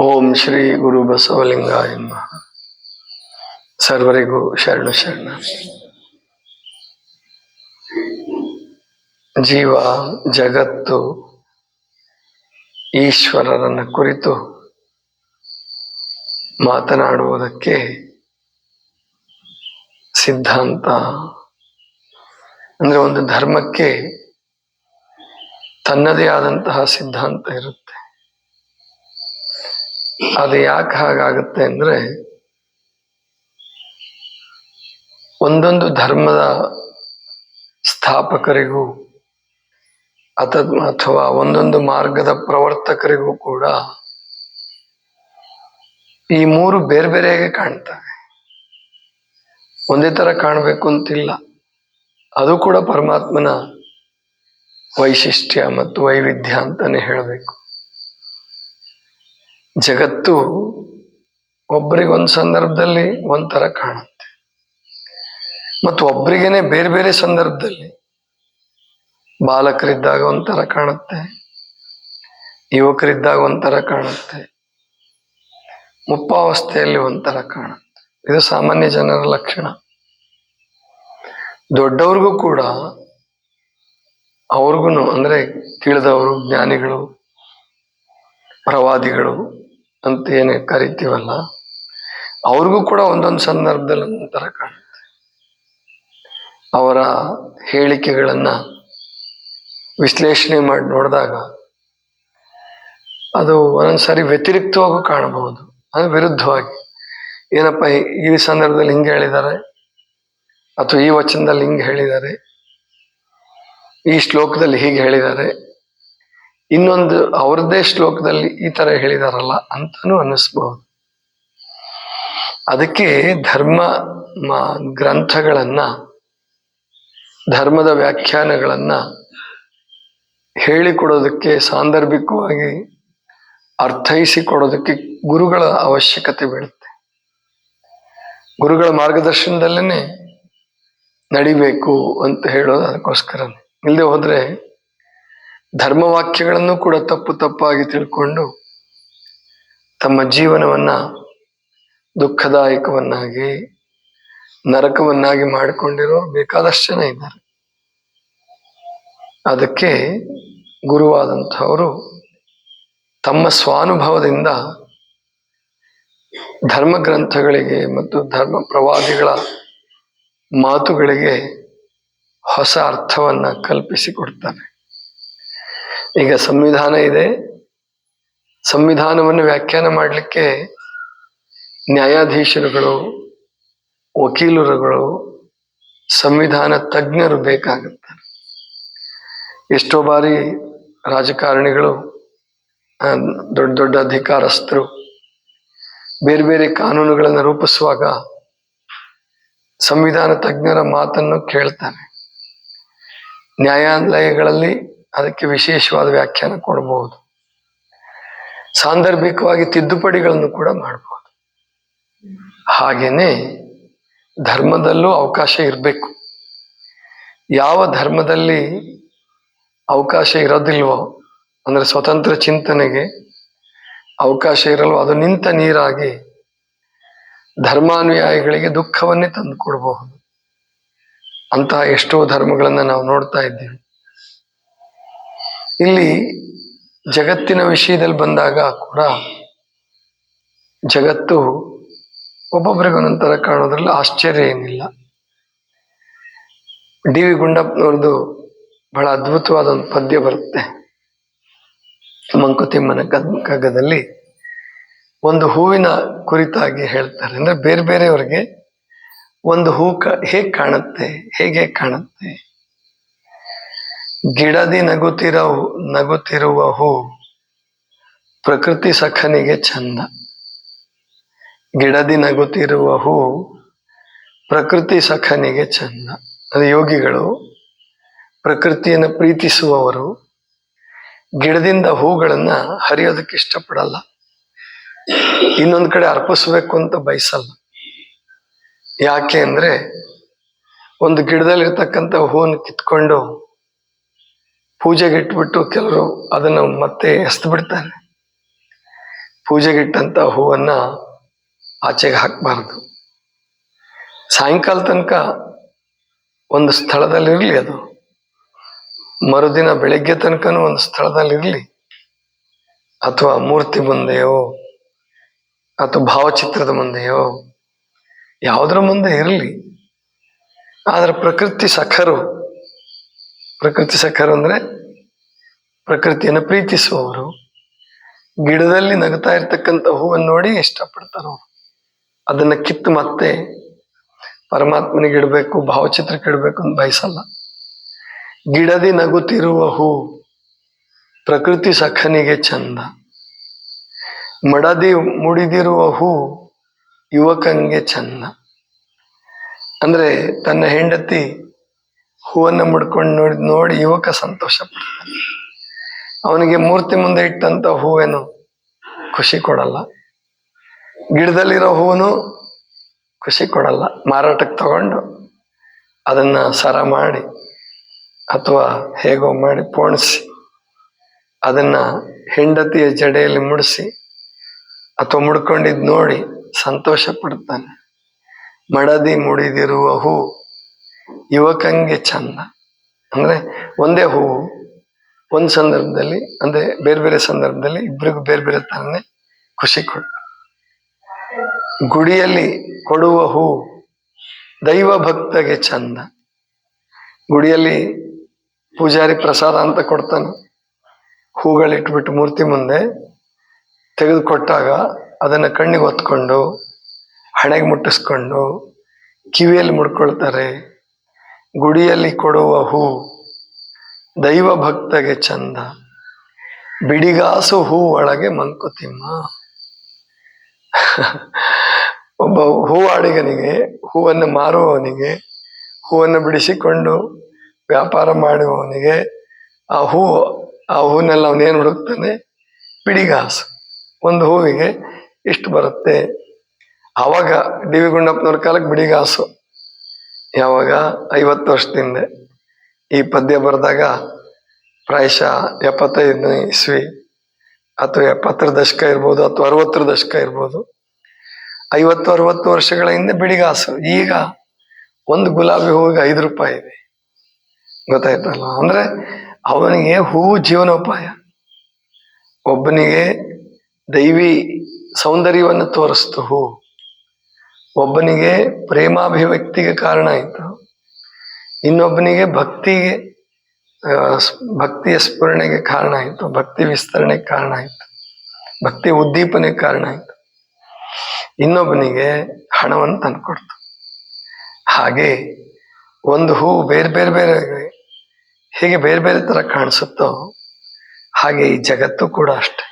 ಓಂ ಶ್ರೀ ಗುರು ಬಸವಲಿಂಗ ಎಂಬ ಸರ್ವರಿಗೂ ಶರಣು ಶರಣ. ಜೀವ ಜಗತ್ತು ಈಶ್ವರರನ್ನ ಕುರಿತು ಮಾತನಾಡುವುದಕ್ಕೆ ಸಿದ್ಧಾಂತ ಅಂದ್ರೆ ಒಂದು ಧರ್ಮಕ್ಕೆ ತನ್ನದೇ ಆದಂತಹ ಸಿದ್ಧಾಂತ ಇರುತ್ತೆ. ಅದು ಯಾಕೆ ಹಾಗಾಗುತ್ತೆ ಅಂದ್ರೆ ಒಂದೊಂದು ಧರ್ಮದ ಸ್ಥಾಪಕರಿಗೂ ಅಥ ಅಥವಾ ಒಂದೊಂದು ಮಾರ್ಗದ ಪ್ರವರ್ತಕರಿಗೂ ಕೂಡ ಈ ಮೂರು ಬೇರೆ ಬೇರೆಯಾಗಿ ಕಾಣ್ತವೆ. ಒಂದೇ ತರ ಕಾಣಬೇಕು ಅಂತಿಲ್ಲ. ಅದು ಕೂಡ ಪರಮಾತ್ಮನ ವೈಶಿಷ್ಟ್ಯ ಮತ್ತು ವೈವಿಧ್ಯ ಅಂತಾನೆ ಹೇಳಬೇಕು. ಜಗತ್ತು ಒಬ್ಬರಿಗೊಂದು ಸಂದರ್ಭದಲ್ಲಿ ಒಂಥರ ಕಾಣುತ್ತೆ. ಮತ್ತು ಒಬ್ರಿಗೇನೆ ಬೇರೆ ಬೇರೆ ಸಂದರ್ಭದಲ್ಲಿ ಬಾಲಕರಿದ್ದಾಗ ಒಂಥರ ಕಾಣುತ್ತೆ, ಯುವಕರಿದ್ದಾಗ ಒಂಥರ ಕಾಣುತ್ತೆ, ಮುಪ್ಪಾವಸ್ಥೆಯಲ್ಲಿ ಒಂಥರ ಕಾಣುತ್ತೆ. ಇದು ಸಾಮಾನ್ಯ ಜನರ ಲಕ್ಷಣ. ದೊಡ್ಡವ್ರಿಗೂ ಕೂಡ ಅವ್ರಿಗೂ ಅಂದ್ರೆ ತಿಳಿದವರು, ಜ್ಞಾನಿಗಳು, ಪ್ರವಾದಿಗಳು ಅಂತ ಏನೇ ಕರಿತೀವಲ್ಲ, ಅವ್ರಿಗೂ ಕೂಡ ಒಂದೊಂದು ಸಂದರ್ಭದಲ್ಲಿ ಒಂಥರ ಕಾಣುತ್ತೆ. ಅವರ ಹೇಳಿಕೆಗಳನ್ನ ವಿಶ್ಲೇಷಣೆ ಮಾಡಿ ನೋಡಿದಾಗ ಅದು ಒಂದೊಂದ್ಸರಿ ವ್ಯತಿರಿಕ್ತವಾಗೂ ಕಾಣಬಹುದು, ಅದು ವಿರುದ್ಧವಾಗಿ. ಏನಪ್ಪ ಈ- ಸಂದರ್ಭದಲ್ಲಿ ಹಿಂಗೆ ಹೇಳಿದ್ದಾರೆ, ಅಥವಾ ಈ ವಚನದಲ್ಲಿ ಹಿಂಗೆ ಹೇಳಿದ್ದಾರೆ, ಈ ಶ್ಲೋಕದಲ್ಲಿ ಹೀಗೆ ಹೇಳಿದ್ದಾರೆ ಇನ್ನೊಂದು ಅವ್ರದ್ದೇ ಶ್ಲೋಕದಲ್ಲಿ ಈ ತರ ಹೇಳಿದಾರಲ್ಲ ಅಂತಾನೂ ಅನ್ನಿಸ್ಬಹುದು ಅದಕ್ಕೆ ಧರ್ಮ ಗ್ರಂಥಗಳನ್ನ, ಧರ್ಮದ ವ್ಯಾಖ್ಯಾನಗಳನ್ನ ಹೇಳಿಕೊಡೋದಕ್ಕೆ ಸಾಂದರ್ಭಿಕವಾಗಿ ಅರ್ಥೈಸಿಕೊಡೋದಕ್ಕೆ ಗುರುಗಳ ಅವಶ್ಯಕತೆ ಬೀಳುತ್ತೆ. ಗುರುಗಳ ಮಾರ್ಗದರ್ಶನದಲ್ಲೇನೆ ನಡಿಬೇಕು ಅಂತ ಹೇಳೋದು ಅದಕ್ಕೋಸ್ಕರ ಇಲ್ಲದೆ ಹೋದ್ರೆ ಧರ್ಮವಾಕ್ಯಗಳನ್ನು ಕೂಡ ತಪ್ಪು ತಪ್ಪಾಗಿ ತಿಳ್ಕೊಂಡು ತಮ್ಮ ಜೀವನವನ್ನ ದುಃಖದಾಯಕವನ್ನಾಗಿ, ನರಕವನ್ನಾಗಿ ಮಾಡಿಕೊಂಡಿರೋ ಬೇಕಾದಷ್ಟು ಜನ ಇದ್ದಾರೆ. ಅದಕ್ಕೆ ಗುರುವಾದಂಥವರು ತಮ್ಮ ಸ್ವಾನುಭವದಿಂದ ಧರ್ಮ ಗ್ರಂಥಗಳಿಗೆ ಮತ್ತು ಧರ್ಮ ಪ್ರವಾದಿಗಳ ಮಾತುಗಳಿಗೆ ಹೊಸ ಅರ್ಥವನ್ನ ಕಲ್ಪಿಸಿಕೊಡ್ತಾರೆ. ಈಗ ಸಂವಿಧಾನ ಇದೆ. ಸಂವಿಧಾನವನ್ನು ವ್ಯಾಖ್ಯಾನ ಮಾಡಲಿಕ್ಕೆ ನ್ಯಾಯಾಧೀಶರುಗಳು, ವಕೀಲರುಗಳು, ಸಂವಿಧಾನ ತಜ್ಞರು ಬೇಕಾಗುತ್ತಾರೆ. ಎಷ್ಟೋ ಬಾರಿ ರಾಜಕಾರಣಿಗಳು ದೊಡ್ಡ ದೊಡ್ಡ ಅಧಿಕಾರಸ್ಥರು ಬೇರೆ ಬೇರೆ ಕಾನೂನುಗಳನ್ನು ರೂಪಿಸುವಾಗ ಸಂವಿಧಾನ ತಜ್ಞರ ಮಾತನ್ನು ಕೇಳ್ತಾರೆ. ನ್ಯಾಯಾಲಯಗಳಲ್ಲಿ ಅದಕ್ಕೆ ವಿಶೇಷವಾದ ವ್ಯಾಖ್ಯಾನ ಕೊಡಬಹುದು ಸಾಂದರ್ಭಿಕವಾಗಿ ತಿದ್ದುಪಡಿಗಳನ್ನು ಕೂಡ ಮಾಡಬಹುದು ಹಾಗೇನೆ ಧರ್ಮದಲ್ಲೂ ಅವಕಾಶ ಇರಬೇಕು. ಯಾವ ಧರ್ಮದಲ್ಲಿ ಅವಕಾಶ ಇರೋದಿಲ್ವೋ, ಅಂದ್ರೆ ಸ್ವತಂತ್ರ ಚಿಂತನೆಗೆ ಅವಕಾಶ ಇರಲ್ವೋ, ಅದು ನಿಂತ ನೀರಾಗಿ ಧರ್ಮಾನುಯಾಯಿಗಳಿಗೆ ದುಃಖವನ್ನೇ ತಂದು ಕೊಡಬಹುದು ಅಂತಹ ಎಷ್ಟೋ ಧರ್ಮಗಳನ್ನ ನಾವು ನೋಡ್ತಾ ಇದ್ದೀವಿ. ಇಲ್ಲಿ ಜಗತ್ತಿನ ವಿಷಯದಲ್ಲಿ ಬಂದಾಗ ಕೂಡ ಜಗತ್ತು ಒಬ್ಬೊಬ್ಬರಿಗೊಂದೊಂಥರ ಕಾಣೋದ್ರಲ್ಲಿ ಆಶ್ಚರ್ಯ ಏನಿಲ್ಲ. ಡಿ ವಿ ಗುಂಡಪ್ಪನವ್ರದ್ದು ಬಹಳ ಅದ್ಭುತವಾದ ಒಂದು ಪದ್ಯ ಬರುತ್ತೆ. ಮಂಕುತಿಮ್ಮನ ಕಗ್ಗದಲ್ಲಿ ಒಂದು ಹೂವಿನ ಕುರಿತಾಗಿ ಹೇಳ್ತಾರೆ. ಅಂದ್ರೆ ಬೇರೆ ಬೇರೆಯವ್ರಿಗೆ ಒಂದು ಹೂ ಕ, ಹೇಗೆ ಕಾಣುತ್ತೆ ಹೇಗೆ ಕಾಣುತ್ತೆ? ಗಿಡದಿ ನಗುತ್ತಿರ ನಗುತ್ತಿರುವ ಹೂ ಪ್ರಕೃತಿ ಸಖನಿಗೆ ಚಂದ ಗಿಡದಿ ನಗುತ್ತಿರುವ ಹೂ ಪ್ರಕೃತಿ ಸಖನಿಗೆ ಚಂದ ಅದು ಯೋಗಿಗಳು ಪ್ರಕೃತಿಯನ್ನು ಪ್ರೀತಿಸುವವರು. ಗಿಡದಿಂದ ಹೂಗಳನ್ನ ಹರಿಯೋದಕ್ಕೆ ಇಷ್ಟಪಡಲ್ಲ. ಇನ್ನೊಂದು ಕಡೆ ಅರ್ಪಿಸ್ಬೇಕು ಅಂತ ಬಯಸಲ್ಲ. ಯಾಕೆ ಅಂದ್ರೆ ಒಂದು ಗಿಡದಲ್ಲಿರ್ತಕ್ಕಂಥ ಹೂವನ್ನು ಕಿತ್ಕೊಂಡು ಪೂಜೆಗೆ ಇಟ್ಬಿಟ್ಟು ಕೆಲವರು ಅದನ್ನು ಮತ್ತೆ ಎಸ್ದು ಬಿಡ್ತಾರೆ ಪೂಜೆಗಿಟ್ಟಂತ ಹೂವನ್ನ ಆಚೆಗೆ ಹಾಕಬಾರ್ದು. ಸಾಯಂಕಾಲ ತನಕ ಒಂದು ಸ್ಥಳದಲ್ಲಿರಲಿ ಅದು. ಮರುದಿನ ಬೆಳಗ್ಗೆ ತನಕನೂ ಒಂದು ಸ್ಥಳದಲ್ಲಿರಲಿ. ಅಥವಾ ಮೂರ್ತಿ ಮುಂದೆಯೋ, ಅಥವಾ ಭಾವಚಿತ್ರದ ಮುಂದೆಯೋ, ಯಾವುದರ ಮುಂದೆ ಇರಲಿ. ಆದರೆ ಪ್ರಕೃತಿ ಸಖರು ಪ್ರಕೃತಿ ಸಖರು ಅಂದ್ರೆ ಪ್ರಕೃತಿಯನ್ನು ಪ್ರೀತಿಸುವವರು. ಗಿಡದಲ್ಲಿ ನಗುತ್ತಾ ಇರ್ತಕ್ಕಂಥ ಹೂವನ್ನು ನೋಡಿ ಇಷ್ಟಪಡ್ತಾರೋ ಅದನ್ನ ಕಿತ್ತು ಮತ್ತೆ ಪರಮಾತ್ಮನಿಗೆ ಇಡಬೇಕು, ಭಾವಚಿತ್ರಕ್ಕೆ ಇಡಬೇಕು ಅಂತ ಬಯಸಲ್ಲ. ಗಿಡದಿ ನಗುತ್ತಿರುವ ಹೂ ಪ್ರಕೃತಿ ಸಖನಿಗೆ ಚಂದ. ಮಡದಿ ಮುಡಿದಿರುವ ಹೂ ಯುವಕನಿಗೆ ಚಂದ. ಅಂದ್ರೆ ತನ್ನ ಹೆಂಡತಿ ಹೂವನ್ನ ಮುಡ್ಕೊಂಡು ನೋಡಿ ನೋಡಿ ಯುವಕ ಸಂತೋಷ ಪಡ್ತಾನೆ. ಅವನಿಗೆ ಮೂರ್ತಿ ಮುಂದೆ ಇಟ್ಟಂತ ಹೂವೇನು ಖುಷಿ ಕೊಡಲ್ಲ. ಗಿಡದಲ್ಲಿರೋ ಹೂವನು ಖುಷಿ ಕೊಡಲ್ಲ. ಮಾರಾಟಕ್ಕೆ ತಗೊಂಡು ಅದನ್ನ ಸರ ಮಾಡಿ ಅಥವಾ ಹೇಗೋ ಮಾಡಿ ಪೋಣಿಸಿ, ಅದನ್ನ ಹೆಂಡತಿಯ ಜಡೆಯಲ್ಲಿ ಮುಡಿಸಿ ಅಥವಾ ಮುಡ್ಕೊಂಡಿದ್ ನೋಡಿ ಸಂತೋಷ ಪಡ್ತಾನೆ. ಮಡದಿ ಮುಡಿದಿರುವ ಹೂ ಯುವಕಂಗೆ ಚಂದ ಅಂದ್ರೆ ಒಂದೇ ಹೂವು, ಒಂದು ಸಂದರ್ಭದಲ್ಲಿ, ಅಂದ್ರೆ ಬೇರೆ ಬೇರೆ ಸಂದರ್ಭದಲ್ಲಿ ಇಬ್ಬರಿಗೂ ಬೇರೆ ಬೇರೆ ತರನೇ ಖುಷಿ ಕೊಡ್ತು ಗುಡಿಯಲ್ಲಿ ಕೊಡುವ ಹೂ ದೈವ ಭಕ್ತಗೆ ಚಂದ ಗುಡಿಯಲ್ಲಿ ಪೂಜಾರಿ ಪ್ರಸಾದ ಅಂತ ಕೊಡ್ತಾನೆ. ಹೂಗಳಿಟ್ಬಿಟ್ಟು ಮೂರ್ತಿ ಮುಂದೆ ತೆಗೆದುಕೊಟ್ಟಾಗ ಅದನ್ನ ಕಣ್ಣಿಗೆ ಹೊತ್ಕೊಂಡು, ಹಣೆಗೆ ಮುಟ್ಟಿಸ್ಕೊಂಡು, ಕಿವಿಯಲ್ಲಿ ಮುಡ್ಕೊಳ್ತಾರೆ. ಗುಡಿಯಲ್ಲಿ ಕೊಡುವ ಹೂ, ದೈವ ಭಕ್ತಗೆ ಚಂದ. ಬಿಡಿಗಾಸು ಹೂ ಒಳಗೆ ಮಂಕುತಿಮ್ಮ. ಒಬ್ಬ ಹೂವಾಡಿಗನಿಗೆ, ಹೂವನ್ನು ಮಾರುವವನಿಗೆ, ಹೂವನ್ನು ಬಿಡಿಸಿಕೊಂಡು ವ್ಯಾಪಾರ ಮಾಡುವವನಿಗೆ ಆ ಹೂ, ಆ ಹೂನೆಲ್ಲ ಅವನೇನು ಹುಡುಕ್ತಾನೆ? ಬಿಡಿಗಾಸು. ಒಂದು ಹೂವಿಗೆ ಇಷ್ಟು ಬರುತ್ತೆ. ಆವಾಗ ಡಿ ವಿ ಗುಂಡಪ್ಪನವ್ರ ಕಾಲಕ್ಕೆ ಬಿಡಿಗಾಸು. ಯಾವಾಗ? ಐವತ್ತು ವರ್ಷದಿಂದ. ಈ ಪದ್ಯ ಬರೆದಾಗ ಪ್ರಾಯಶಃ ಎಪ್ಪತ್ತೈದನೇ ಇಸ್ವಿ ಅಥವಾ ಎಪ್ಪತ್ತರ ದಶಕ ಇರ್ಬೋದು ಅಥವಾ ಅರವತ್ತರ ದಶಕ ಇರ್ಬೋದು. ಐವತ್ತು, ಅರವತ್ತು ವರ್ಷಗಳ ಹಿಂದೆ ಬಿಡಿಗಾಸು ಈಗ ಒಂದು ಗುಲಾಬಿ ಹೂವಿಗೆ ಐದು ರೂಪಾಯಿ ಇದೆ. ಗೊತ್ತಾಯ್ತಲ್ಲ ಅಂದ್ರೆ ಅವನಿಗೆ ಹೂವು ಜೀವನೋಪಾಯ. ಒಬ್ಬನಿಗೆ ದೈವಿ ಸೌಂದರ್ಯವನ್ನು ತೋರಿಸ್ತು ಹೂ. ಒಬ್ಬನಿಗೆ ಪ್ರೇಮಾಭಿವ್ಯಕ್ತಿಗೆ ಕಾರಣ ಆಯಿತು. ಇನ್ನೊಬ್ಬನಿಗೆ ಭಕ್ತಿಗೆ ಭಕ್ತಿಯ ಸ್ಫುರಣೆಗೆ ಕಾರಣ ಆಯಿತು. ಭಕ್ತಿ ವಿಸ್ತರಣೆಗೆ ಕಾರಣ ಆಯಿತು. ಭಕ್ತಿ ಉದ್ದೀಪನೆಗೆ ಕಾರಣ ಆಯಿತು. ಇನ್ನೊಬ್ಬನಿಗೆ ಹಣವನ್ನು ತಂದುಕೊಡ್ತು ಹಾಗೆ ಒಂದು ಹೂವು ಬೇರೆ ಬೇರೆ ಬೇರೆ ಹೇಗೆ ಬೇರೆ ಬೇರೆ ಥರ ಕಾಣಿಸುತ್ತೋ ಹಾಗೆ ಈ ಜಗತ್ತು ಕೂಡ ಅಷ್ಟೆ.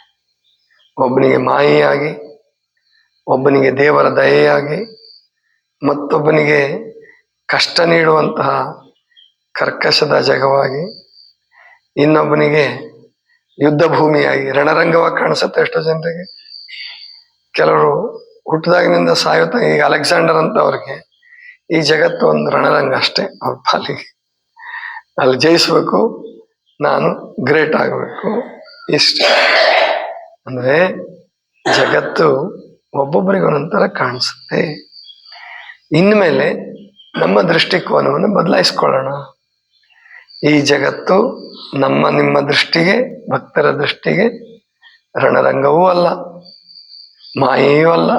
ಒಬ್ಬನಿಗೆ ಮಾಯೆಯಾಗಿ ಒಬ್ಬನಿಗೆ ದೇವರ ದಯೆಯಾಗಿ, ಮತ್ತೊಬ್ಬನಿಗೆ ಕಷ್ಟ ನೀಡುವಂತಹ ಕರ್ಕಶದ ಜಗವಾಗಿ, ಇನ್ನೊಬ್ಬನಿಗೆ ಯುದ್ಧ ಭೂಮಿಯಾಗಿ ರಣರಂಗವಾಗಿ ಕಾಣಿಸುತ್ತೆ ಎಷ್ಟೋ ಜನರಿಗೆ. ಕೆಲವರು ಹುಟ್ಟಿದಾಗಿನಿಂದ ಸಾಯುತ್ತ ಈಗ ಅಲೆಕ್ಸಾಂಡರ್ ಅಂತ ಅವ್ರಿಗೆ ಈ ಜಗತ್ತು ಒಂದು ರಣರಂಗ ಅಷ್ಟೇ ಅವ್ರ ಪಾಲಿಗೆ. ಅಲ್ಲಿ ಜಯಿಸಬೇಕು, ನಾನು ಗ್ರೇಟ್ ಆಗಬೇಕು ಇಷ್ಟ. ಅಂದ್ರೆ ಜಗತ್ತು ಒಬ್ಬೊಬ್ಬರಿಗೆ ಒಂದೊಂಥರ ಕಾಣಿಸುತ್ತೆ. ಇನ್ಮೇಲೆ ನಮ್ಮ ದೃಷ್ಟಿಕೋನವನ್ನು ಬದಲಾಯಿಸ್ಕೊಳ್ಳೋಣ. ಈ ಜಗತ್ತು ನಮ್ಮ, ನಿಮ್ಮ ದೃಷ್ಟಿಗೆ, ಭಕ್ತರ ದೃಷ್ಟಿಗೆ ರಣರಂಗವೂ ಅಲ್ಲ, ಮಾಯೆಯೂ ಅಲ್ಲ.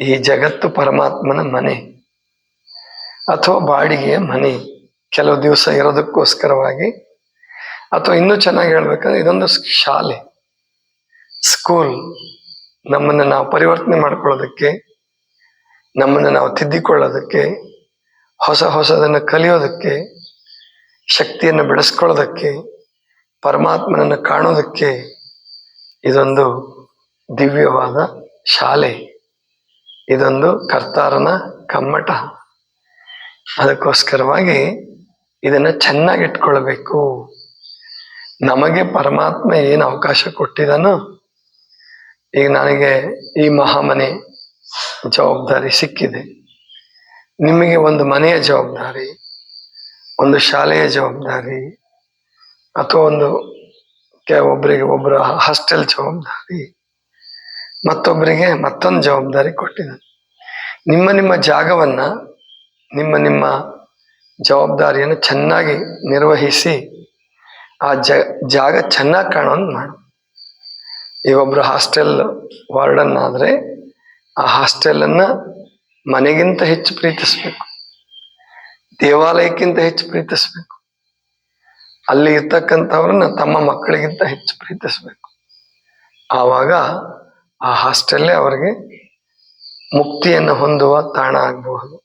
ಈ ಜಗತ್ತು ಪರಮಾತ್ಮನ ಮನೆ ಅಥವಾ ಬಾಡಿಗೆಯ ಮನೆ. ಕೆಲವು ದಿವಸ ಇರೋದಕ್ಕೋಸ್ಕರವಾಗಿ ಅಥವಾ ಇನ್ನೂ ಚೆನ್ನಾಗಿ ಹೇಳ್ಬೇಕಂದ್ರೆ ಇದೊಂದು ಶಾಲೆ, ಸ್ಕೂಲ್. ನಮ್ಮನ್ನು ನಾವು ಪರಿವರ್ತನೆ ಮಾಡ್ಕೊಳ್ಳೋದಕ್ಕೆ, ನಮ್ಮನ್ನು ನಾವು ತಿದ್ದಿಕೊಳ್ಳೋದಕ್ಕೆ, ಹೊಸ ಹೊಸದನ್ನು ಕಲಿಯೋದಕ್ಕೆ, ಶಕ್ತಿಯನ್ನು ಬೆಳೆಸ್ಕೊಳ್ಳೋದಕ್ಕೆ, ಪರಮಾತ್ಮನನ್ನು ಕಾಣೋದಕ್ಕೆ ಇದೊಂದು ದಿವ್ಯವಾದ ಶಾಲೆ. ಇದೊಂದು ಕರ್ತಾರನ ಕಮ್ಮಟ. ಅದಕ್ಕೋಸ್ಕರವಾಗಿ ಇದನ್ನ ಚೆನ್ನಾಗಿಟ್ಕೊಳ್ಬೇಕು. ನಮಗೆ ಪರಮಾತ್ಮ ಏನು ಅವಕಾಶ ಕೊಟ್ಟಿದನೋ ಈಗ ನನಗೆ ಈ ಮಹಾಮನೆ ಜವಾಬ್ದಾರಿ ಸಿಕ್ಕಿದೆ. ನಿಮಗೆ ಒಂದು ಮನೆಯ ಜವಾಬ್ದಾರಿ, ಒಂದು ಶಾಲೆಯ ಜವಾಬ್ದಾರಿ, ಅಥವಾ ಒಂದು ಒಬ್ಬರಿಗೆ ಒಬ್ಬರ ಹಾಸ್ಟೆಲ್ ಜವಾಬ್ದಾರಿ, ಮತ್ತೊಬ್ಬರಿಗೆ ಮತ್ತೊಂದು ಜವಾಬ್ದಾರಿ ಕೊಟ್ಟಿದೆ. ನಿಮ್ಮ ನಿಮ್ಮ ಜಾಗವನ್ನು, ನಿಮ್ಮ ನಿಮ್ಮ ಜವಾಬ್ದಾರಿಯನ್ನು ಚೆನ್ನಾಗಿ ನಿರ್ವಹಿಸಿ, ಆ ಜಾಗ ಚೆನ್ನಾಗಿ ಕಾಣೋದು ಮಾಡು. ಈಗ ಹಾಸ್ಟೆಲ್ ವಾರ್ಡನ್ ಆದ್ರೆ ಆ ಹಾಸ್ಟೆಲನ್ನು ಮನೆಗಿಂತ ಹೆಚ್ಚು ಪ್ರೀತಿಸ್ಬೇಕು, ದೇವಾಲಯಕ್ಕಿಂತ ಹೆಚ್ಚು ಪ್ರೀತಿಸ್ಬೇಕು, ಅಲ್ಲಿ ಇರ್ತಕ್ಕಂಥವ್ರನ್ನ ತಮ್ಮ ಮಕ್ಕಳಿಗಿಂತ ಹೆಚ್ಚು ಪ್ರೀತಿಸ್ಬೇಕು. ಆವಾಗ ಆ ಹಾಸ್ಟೆಲ್ಲೇ ಅವರಿಗೆ ಮುಕ್ತಿಯನ್ನು ಹೊಂದುವ ತಾಣ ಆಗಬಹುದು.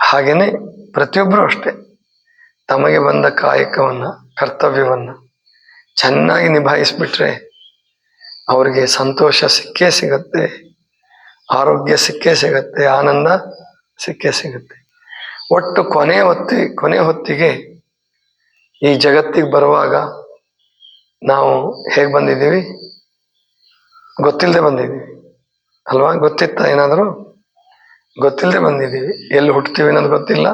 ಹಾಗೇನೆ ಪ್ರತಿಯೊಬ್ಬರು ಅಷ್ಟೇ, ತಮಗೆ ಬಂದ ಕಾಯಕವನ್ನು, ಕರ್ತವ್ಯವನ್ನು ಚೆನ್ನಾಗಿ ನಿಭಾಯಿಸ್ಬಿಟ್ರೆ ಅವರಿಗೆ ಸಂತೋಷ, ಸಿಕ್ಕೇ ಸಿಗತ್ತೆ. ಆರೋಗ್ಯ, ಸಿಕ್ಕೇ ಸಿಗತ್ತೆ. ಆನಂದ, ಸಿಕ್ಕೇ ಸಿಗುತ್ತೆ. ಒಟ್ಟು ಕೊನೆ ಹೊತ್ತಿ, ಕೊನೆ ಹೊತ್ತಿಗೆ ಈ ಜಗತ್ತಿಗೆ ಬರುವಾಗ ನಾವು ಹೇಗೆ ಬಂದಿದ್ದೀವಿ? ಗೊತ್ತಿಲ್ಲದೆ ಬಂದಿದ್ದೀವಿ. ಅಲ್ವಾ? ಗೊತ್ತಿತ್ತ ಏನಾದರೂ? ಗೊತ್ತಿಲ್ಲದೆ ಬಂದಿದ್ದೀವಿ. ಎಲ್ಲಿ ಹುಟ್ತೀವಿ ಅನ್ನೋದು ಗೊತ್ತಿಲ್ಲ.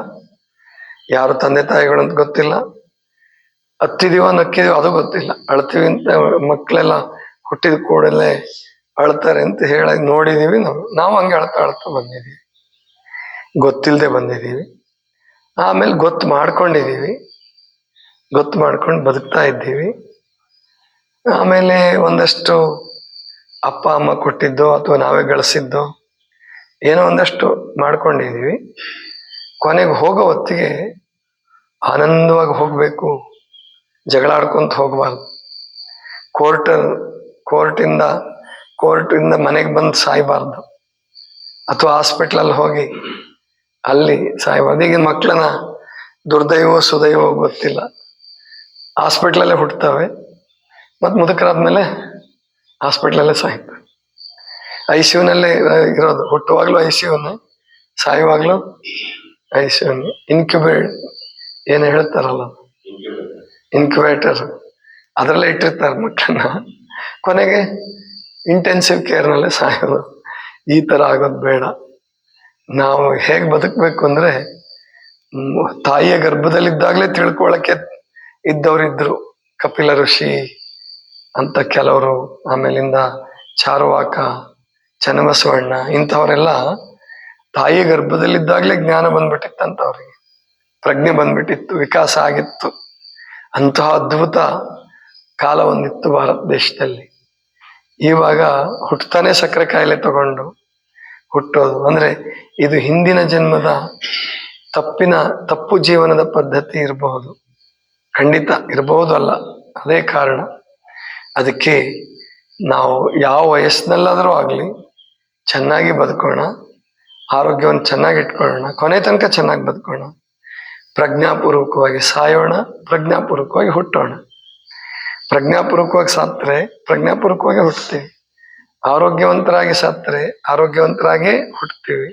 ಯಾರು ತಂದೆ ತಾಯಿಗಳು ಅಂತ ಗೊತ್ತಿಲ್ಲ. ಹತ್ತಿದೀವೋ, ನಕ್ಕಿದೀವೋ ಅದು ಗೊತ್ತಿಲ್ಲ. ಅಳ್ತೀವಿ ಅಂತ ಮಕ್ಕಳೆಲ್ಲ ಹುಟ್ಟಿದ ಕೂಡಲೇ ಅಳ್ತಾರೆ ಅಂತ ಹೇಳಿ ನೋಡಿದೀವಿ ನಾವು. ನಾವು ಹಂಗೆ ಅಳ್ತಾ ಅಳ್ತಾ ಬಂದಿದ್ದೀವಿ ಗೊತ್ತಿಲ್ಲದೆ ಬಂದಿದ್ದೀವಿ ಆಮೇಲೆ ಗೊತ್ತು ಮಾಡ್ಕೊಂಡಿದ್ದೀವಿ ಗೊತ್ತು ಮಾಡ್ಕೊಂಡು ಬದುಕ್ತಾ ಇದ್ದೀವಿ. ಆಮೇಲೆ ಒಂದಷ್ಟು ಅಪ್ಪ, ಅಮ್ಮ ಕೊಟ್ಟಿದ್ದೋ ಅಥವಾ ನಾವೇ ಗಳಿಸಿದ್ದೋ ಏನೋ ಒಂದಷ್ಟು ಮಾಡ್ಕೊಂಡಿದ್ದೀವಿ ಕೊನೆಗೆ ಹೋಗೋ ಹೊತ್ತಿಗೆ ಆನಂದವಾಗಿ ಹೋಗಬೇಕು. ಜಗಳಾಡ್ಕೊಂತ ಹೋಗ್ಬಾರ್ದು. ಕೋರ್ಟ್ ಕೋರ್ಟಿಂದ ಕೋರ್ಟಿಂದ ಮನೆಗೆ ಬಂದು ಸಾಯಬಾರ್ದು. ಅಥವಾ ಹಾಸ್ಪಿಟ್ಲಲ್ಲಿ ಹೋಗಿ ಅಲ್ಲಿ ಸಾಯಬಾರ್ದು. ಈಗಿನ ಮಕ್ಕಳನ್ನ ದುರ್ದೈವೋ ಸುದೈವೋ ಗೊತ್ತಿಲ್ಲ. ಹಾಸ್ಪಿಟ್ಲಲ್ಲೇ ಹುಟ್ಟುತ್ತವೆ ಮತ್ತು ಮುದುಕರಾದ್ಮೇಲೆ ಹಾಸ್ಪಿಟ್ಲಲ್ಲೇ ಸಾಯ್ತವೆ ಐ ಸಿ ಯುನಲ್ಲೇ ಇರೋದು. ಹುಟ್ಟುವಾಗಲೂ ಐ ಸಿ ಯುನೇ ಸಾಯುವಾಗಲೂ ಐ ಸಿ ಯುನೇ ಇನ್ಕ್ಯುಬೇಟ್ ಏನು ಹೇಳ್ತಾರಲ್ಲ? ಇನ್ಕ್ಯುಬೇಟರ್. ಅದರಲ್ಲೇ ಇಟ್ಟಿರ್ತಾರೆ ಮಕ್ಕಳನ್ನ. ಕೊನೆಗೆ ಇಂಟೆನ್ಸಿವ್ ಕೇರ್ನಲ್ಲೇ ಸಾಯೋದು. ಈ ಥರ ಆಗೋದು ಬೇಡ. ನಾವು ಹೇಗೆ ಬದುಕಬೇಕು ಅಂದರೆ ತಾಯಿಯ ಗರ್ಭದಲ್ಲಿದ್ದಾಗಲೇ ತಿಳ್ಕೊಳ್ಳೋಕ್ಕೆ ಇದ್ದವರಿದ್ದರು ಕಪಿಲ ಋಷಿ ಅಂತ ಕೆಲವರು, ಆಮೇಲಿಂದ ಚಾರುವಾಕ, ಚನ್ನಬಸವಣ್ಣ, ಇಂಥವರೆಲ್ಲ ತಾಯಿಯ ಗರ್ಭದಲ್ಲಿದ್ದಾಗಲೇ ಜ್ಞಾನ ಬಂದ್ಬಿಟ್ಟಿತ್ತಂತ ಅವ್ರಿಗೆ ಪ್ರಜ್ಞೆ ಬಂದ್ಬಿಟ್ಟಿತ್ತು, ವಿಕಾಸ ಆಗಿತ್ತು. ಅಂತಹ ಅದ್ಭುತ ಕಾಲ ಒಂದಿತ್ತು ಭಾರತ ದೇಶದಲ್ಲಿ. ಇವಾಗ ಹುಟ್ಟತಾನೆ ಸಕ್ಕರೆ ಕಾಯಿಲೆ ತಗೊಂಡು ಹುಟ್ಟೋದು. ಅಂದ್ರೆ ಇದು ಹಿಂದಿನ ಜನ್ಮದ ತಪ್ಪಿನ, ತಪ್ಪು ಜೀವನದ ಪದ್ಧತಿ ಇರಬಹುದು. ಖಂಡಿತ ಇರಬಹುದು ಅಲ್ಲ. ಅದೇ ಕಾರಣ ಅದಕ್ಕೆ ನಾವು ಯಾವ ವಯಸ್ಸಿನಲ್ಲಾದರೂ ಆಗಲಿ ಚೆನ್ನಾಗಿ ಬದುಕೋಣ, ಆರೋಗ್ಯವನ್ನು ಚೆನ್ನಾಗಿ ಇಟ್ಕೊಳ್ಳೋಣ, ಕೊನೆ ತನಕ ಚೆನ್ನಾಗಿ ಬದುಕೋಣ, ಪ್ರಜ್ಞಾಪೂರ್ವಕವಾಗಿ ಸಾಯೋಣ, ಪ್ರಜ್ಞಾಪೂರ್ವಕವಾಗಿ ಹುಟ್ಟೋಣ. ಪ್ರಜ್ಞಾಪೂರ್ವಕವಾಗಿ ಸತ್ತರೆ ಪ್ರಜ್ಞಾಪೂರ್ವಕವಾಗಿ ಹುಟ್ಟುತ್ತೀವಿ ಆರೋಗ್ಯವಂತರಾಗಿ ಸತ್ತರೆ ಆರೋಗ್ಯವಂತರಾಗಿ ಹುಟ್ಟುತ್ತೀವಿ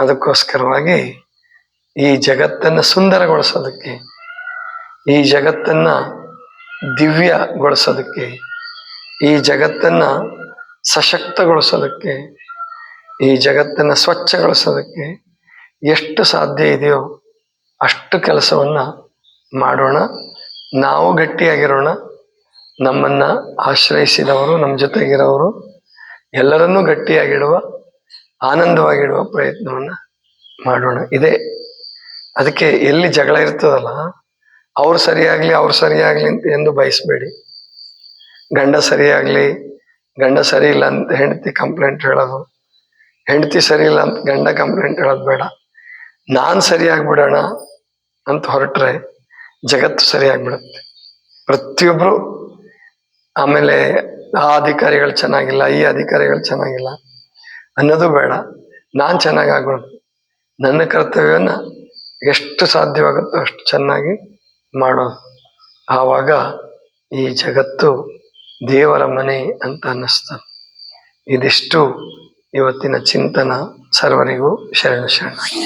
ಅದಕ್ಕೋಸ್ಕರವಾಗಿ ಈ ಜಗತ್ತನ್ನು ಸುಂದರಗೊಳಿಸೋದಕ್ಕೆ, ಈ ಜಗತ್ತನ್ನ ದಿವ್ಯಗೊಳಿಸೋದಕ್ಕೆ, ಈ ಜಗತ್ತನ್ನ ಸಶಕ್ತಗೊಳಿಸೋದಕ್ಕೆ, ಈ ಜಗತ್ತನ್ನ ಸ್ವಚ್ಛಗೊಳಿಸೋದಕ್ಕೆ ಎಷ್ಟು ಸಾಧ್ಯ ಇದೆಯೋ ಅಷ್ಟು ಕೆಲಸವನ್ನ ಮಾಡೋಣ. ನಾವು ಗಟ್ಟಿಯಾಗಿರೋಣ, ನಮ್ಮನ್ನ ಆಶ್ರಯಿಸಿದವರು ನಮ್ಮ ಜೊತೆಗಿರೋರು, ಎಲ್ಲರನ್ನೂ ಗಟ್ಟಿಯಾಗಿಡುವ, ಆನಂದವಾಗಿಡುವ ಪ್ರಯತ್ನವನ್ನ ಮಾಡೋಣ. ಇದೆ, ಅದಕ್ಕೆ ಎಲ್ಲಿ ಜಗಳ ಇರ್ತದಲ್ಲ, ಅವ್ರು ಸರಿಯಾಗ್ಲಿ ಅವ್ರು ಸರಿಯಾಗ್ಲಿ ಅಂತ ಎಂದು ಬಯಸ್ಬೇಡಿ. ಗಂಡ ಸರಿಯಾಗ್ಲಿ, ಗಂಡ ಸರಿ ಇಲ್ಲ ಅಂತ ಹೆಂಡತಿ ಕಂಪ್ಲೇಂಟ್ ಹೇಳೋದು, ಹೆಂಡತಿ ಸರಿ ಇಲ್ಲ ಅಂತ ಗಂಡ ಕಂಪ್ಲೇಂಟ್ ಹೇಳೋದು ಬೇಡ. ನಾನ್ ಸರಿಯಾಗ್ಬಿಡೋಣ ಅಂತ ಹೊರಟ್ರೆ ಜಗತ್ತು ಸರಿಯಾಗ್ಬಿಡುತ್ತೆ. ಪ್ರತಿಯೊಬ್ಬರು ಆಮೇಲೆ ಆ ಅಧಿಕಾರಿಗಳು ಚೆನ್ನಾಗಿಲ್ಲ, ಈ ಅಧಿಕಾರಿಗಳು ಚೆನ್ನಾಗಿಲ್ಲ ಅನ್ನೋದು ಬೇಡ. ನಾನು ಚೆನ್ನಾಗಿ ಆಗ್ಬಿಡುತ್ತೆ ನನ್ನ ಕರ್ತವ್ಯನ ಎಷ್ಟು ಸಾಧ್ಯವಾಗುತ್ತೋ ಅಷ್ಟು ಚೆನ್ನಾಗಿ ಮಾಡೋದು. ಆವಾಗ ಈ ಜಗತ್ತು ದೇವರ ಮನೆ ಅಂತ ಅನ್ನಿಸ್ತ ಇದಿಷ್ಟು ಇವತ್ತಿನ ಚಿಂತನ. ಸರ್ವರಿಗೂ ಶರಣ ಶರಣ.